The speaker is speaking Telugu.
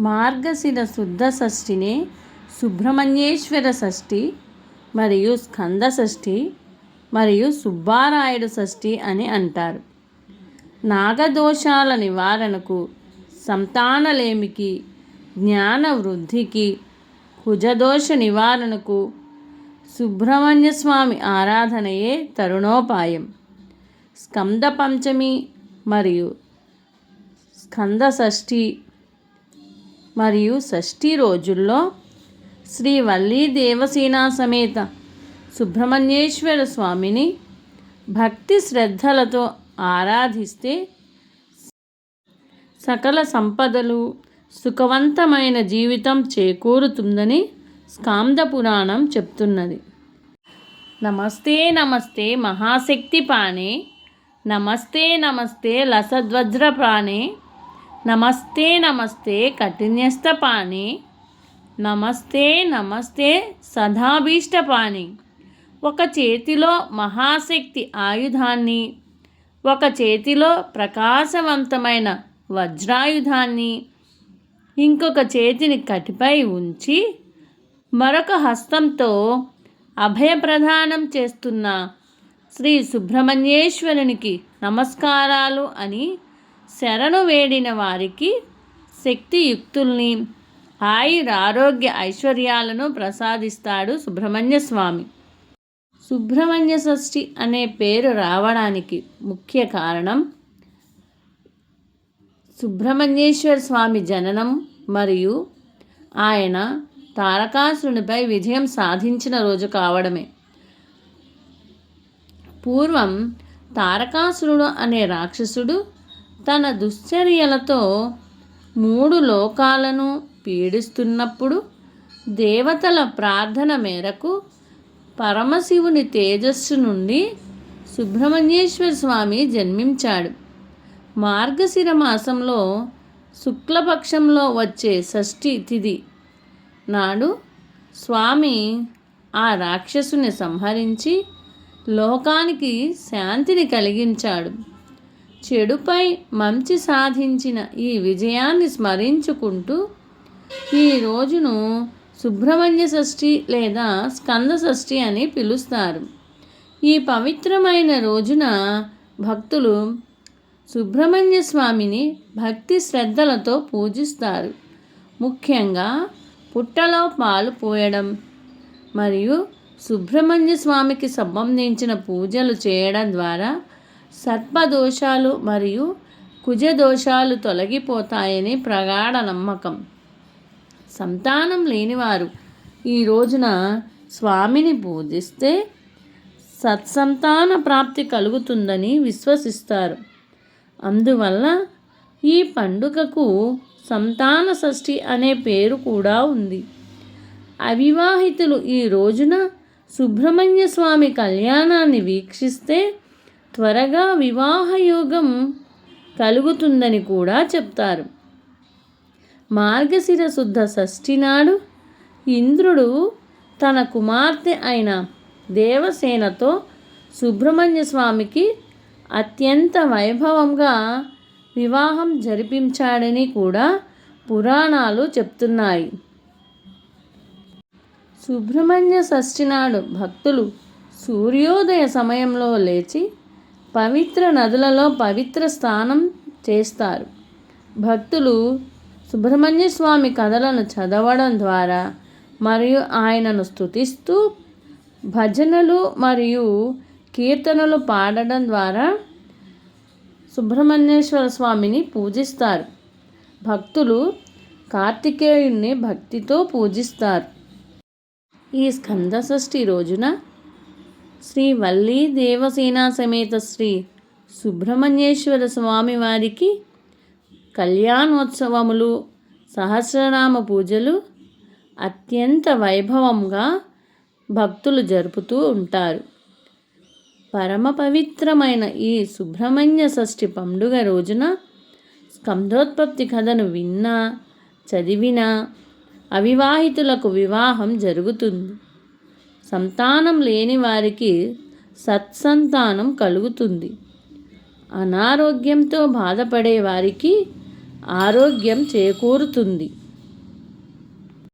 మార్గశిర శుద్ధ షష్ఠిని సుబ్రహ్మణ్యేశ్వర షష్ఠి మరియు స్కంద షష్ఠి మరియు సుబ్బారాయుడు షష్ఠి అని అంటారు. నాగదోషాల నివారణకు సంతానలేమికి జ్ఞాన వృద్ధికి కుజదోష నివారణకు సుబ్రహ్మణ్య స్వామి ఆరాధనయే తరుణోపాయం. స్కంద పంచమి మరియు స్కంద షష్ఠి మరియు షష్ఠి రోజుల్లో శ్రీ వల్లీ దేవసేన సమేత సుబ్రహ్మణ్యేశ్వర స్వామిని భక్తి శ్రద్ధలతో ఆరాధిస్తే సకల సంపదలు సుఖవంతమైన జీవితం చేకూరుతుందని స్కాంద పురాణం చెప్తున్నది. నమస్తే నమస్తే మహాశక్తి పానే నమస్తే నమస్తే లసధ్వజ్ర ప్రాణే నమస్తే నమస్తే కఠిన్యస్త పాణి నమస్తే నమస్తే సదాభీష్ట పాణి ఒక చేతిలో మహాశక్తి ఆయుధాన్ని ఒక చేతిలో ప్రకాశవంతమైన వజ్రాయుధాన్ని ఇంకొక చేతిని కటిపై ఉంచి మరొక హస్తంతో అభయప్రదానం చేస్తున్న శ్రీ సుబ్రహ్మణ్యేశ్వరునికి నమస్కారాలు అని శరణు వేడిన వారికి శక్తియుక్తుల్ని ఆయుర ఆరోగ్య ఐశ్వర్యాలను ప్రసాదిస్తాడు సుబ్రహ్మణ్య స్వామి. సుబ్రహ్మణ్య షష్ఠి అనే పేరు రావడానికి ముఖ్య కారణం సుబ్రహ్మణ్యేశ్వర స్వామి జననం మరియు ఆయన తారకాసురునిపై విజయం సాధించిన రోజు కావడమే. పూర్వం తారకాసురుడు అనే రాక్షసుడు తన దుశ్చర్యలతో మూడు లోకాలను పీడిస్తున్నప్పుడు దేవతల ప్రార్థన మేరకు పరమశివుని తేజస్సు నుండి సుబ్రహ్మణ్యేశ్వర స్వామి జన్మించాడు. మార్గశిర మాసంలో శుక్లపక్షంలో వచ్చే షష్ఠి తిథి నాడు స్వామి ఆ రాక్షసుని సంహరించి లోకానికి శాంతిని కలిగించాడు. చెడుపై మంచి సాధించిన ఈ విజయాన్ని స్మరించుకుంటూ ఈ రోజును సుబ్రహ్మణ్య షష్ఠి లేదా స్కంద షష్ఠి అని పిలుస్తారు. ఈ పవిత్రమైన రోజున భక్తులు సుబ్రహ్మణ్య స్వామిని భక్తి శ్రద్ధలతో పూజిస్తారు. ముఖ్యంగా పుట్టలో పాలు పోయడం మరియు సుబ్రహ్మణ్య స్వామికి సంబంధించిన పూజలు చేయడం ద్వారా సర్పదోషాలు మరియు కుజదోషాలు తొలగిపోతాయని ప్రగాఢ నమ్మకం. సంతానం లేనివారు ఈ రోజున స్వామిని పూజిస్తే సత్సంతాన ప్రాప్తి కలుగుతుందని విశ్వసిస్తారు. అందువల్ల ఈ పండుగకు సంతాన షష్ఠి అనే పేరు కూడా ఉంది. అవివాహితులు ఈ రోజున సుబ్రహ్మణ్య స్వామి కళ్యాణాన్ని వీక్షిస్తే త్వరగా వివాహయోగం కలుగుతుందని కూడా చెప్తారు. మార్గశిర శుద్ధ షష్ఠి నాడు ఇంద్రుడు తన కుమార్తె అయిన దేవసేనతో సుబ్రహ్మణ్య స్వామికి అత్యంత వైభవంగా వివాహం జరిపించాడని కూడా పురాణాలు చెప్తున్నాయి. సుబ్రహ్మణ్య షష్ఠి నాడు భక్తులు సూర్యోదయ సమయంలో లేచి పవిత్ర నదులలో పవిత్ర స్నానం చేస్తారు. భక్తులు సుబ్రహ్మణ్య స్వామి కథలను చదవడం ద్వారా మరియు ఆయనను స్తుతిస్తూ భజనలు మరియు కీర్తనలు పాడడం ద్వారా సుబ్రహ్మణ్యేశ్వర స్వామిని పూజిస్తారు. భక్తులు కార్తికేయుణ్ణి భక్తితో పూజిస్తారు. ఈ స్కంద షష్ఠి రోజున శ్రీ వల్లీ దేవసేన సమేత శ్రీ సుబ్రహ్మణ్యేశ్వర స్వామి వారికి కళ్యాణోత్సవములు సహస్రనామ పూజలు అత్యంత వైభవంగా భక్తులు జరుపుతూ ఉంటారు. పరమ పవిత్రమైన ఈ సుబ్రహ్మణ్య షష్ఠి పండుగ రోజున స్కంధోత్పత్తి కథను విన్నా చదివినా అవివాహితులకు వివాహం జరుగుతుంది. సంతానం లేని వారికి సత్సంతానం కలుగుతుంది. అనారోగ్యంతో బాధపడే వారికి ఆరోగ్యం చేకూరుతుంది.